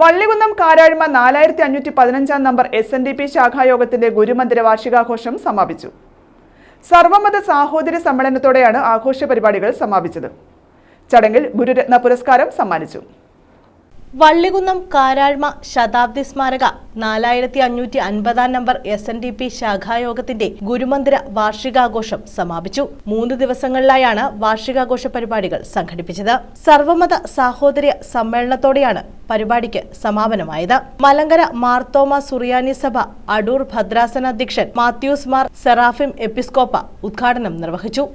വള്ളികുന്നം കാരാഴ്മ നാലായിരത്തി അഞ്ഞൂറ്റി പതിനഞ്ചാം number S N D P ശാഖായോഗത്തിന്റെ ഗുരുമന്ദിര വാർഷികാഘോഷം സമാപിച്ചു. സർവമത സാഹോദര്യ സമ്മേളനത്തോടെയാണ് ആഘോഷ പരിപാടികൾ സമാപിച്ചത്. ചടങ്ങിൽ ഗുരുരത്ന പുരസ്കാരം സമ്മാനിച്ചു. വള്ളികുന്നം കാരാഴ്മ ശതാബ്ദി സ്മാരക നാലായിരത്തി അഞ്ഞൂറ്റി അൻപതാം number S N D P ശാഖായോഗത്തിന്റെ ഗുരുമന്ദിര വാർഷികാഘോഷം സമാപിച്ചു. മൂന്ന് ദിവസങ്ങളിലായാണ് വാർഷികാഘോഷ പരിപാടികൾ സംഘടിപ്പിച്ചത്. സർവമത സാഹോദര്യ സമ്മേളനത്തോടെയാണ് പരിപാടിക്ക് സമാപനമായത്. മലങ്കര മാർത്തോമ സുറിയാനി സഭ അടൂർ ഭദ്രാസന അധ്യക്ഷൻ മാത്യൂസ് മാർ സെറാഫിം എപ്പിസ്കോപ്പ ഉദ്ഘാടനം നിർവഹിച്ചു.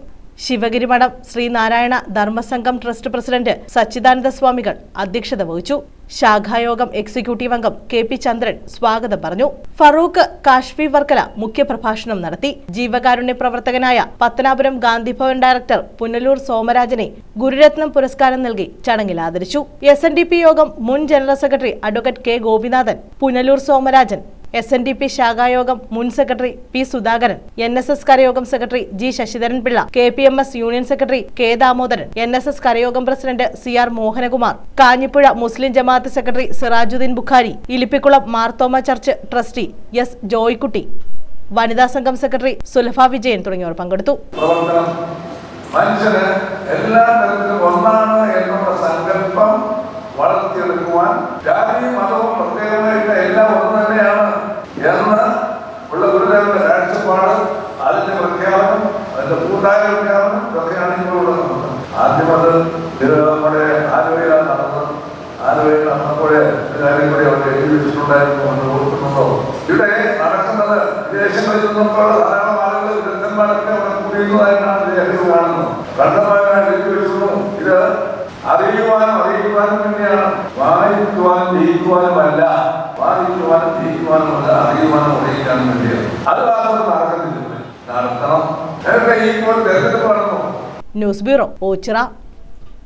ശിവഗിരി മഠം ശ്രീനാരായണ ധർമ്മസംഘം ട്രസ്റ്റ് പ്രസിഡന്റ് സച്ചിദാനന്ദ സ്വാമികൾ അധ്യക്ഷത വഹിച്ചു. ശാഖായോഗം എക്സിക്യൂട്ടീവ് അംഗം കെ പി ചന്ദ്രൻ സ്വാഗതം പറഞ്ഞു. ഫറൂഖ് കാശ്മി വർക്കല മുഖ്യപ്രഭാഷണം നടത്തി. ജീവകാരുണ്യ പ്രവർത്തകനായ പത്തനാപുരം ഗാന്ധിഭവൻ ഡയറക്ടർ പുനലൂർ സോമരാജനെ ഗുരുരത്നം പുരസ്കാരം നൽകി ചടങ്ങിൽ ആദരിച്ചു. എസ് യോഗം മുൻ general secretary advocate K Gopinathan Punalur Somarajan S N D P ശാഖായോഗം മുൻ secretary P Sudhakaran N S S കരയോഗം secretary G Sasidharan Pillai K P M S union secretary K Damodaran N S S കരയോഗം president C R Mohanakumar Kanjippuzha മുസ്ലിം ജമാഅത്ത് secretary Sirajuddin Bukhari Ilippikulam Marthoma church trustee S Joykutty വനിതാ സംഘം secretary സുലഭ വിജയൻ തുടങ്ങിയവർ പങ്കെടുത്തു. മനുഷ്യന് എല്ലാ തരത്തിലും മതവും പ്രത്യേകമായിട്ട് എല്ലാം ഒന്ന് തന്നെയാണ്. എന്ന് ഉള്ള ഗുരുദേവന്റെ കാഴ്ചപ്പാട് അതിന്റെ പ്രഖ്യാപനം അതിന്റെ കൂട്ടായ പ്രഖ്യാപനം ഇതൊക്കെയാണ് ഇപ്പോഴുള്ളത് ആദ്യം അത് നമ്മുടെ ആലുവയിലാണ് നടന്നത്. ആലുവയിൽ നടന്നപ്പോഴേ കാര്യം കൂടി അവിടെ എഴുതി ഇവിടെ നടക്കുന്നത് വിദേശങ്ങളിൽ നിന്നൊക്കെ ധാരാളം ആളുകൾ വൃദ്ധന്മാരൊക്കെ അവിടെ കൂടിയിരുന്നതായിട്ടാണ് രേഖകൾ കാണുന്നത്. കണ്ടമാരായി എഴുതി വെച്ചിരുന്നു ഇത് അറിയുവാനും അറിയിക്കുവാനും തന്നെയാണ്. വായിക്കുവാനും ജയിക്കുവാനും അല്ല വായിക്കുവാനും ജയിക്കുവാനും അല്ല അറിയുവാനും അറിയിക്കാനും വേണ്ടിയാണ് അത് മാത്രം നടക്കുന്നില്ല നടത്തണം. News bureau Ochira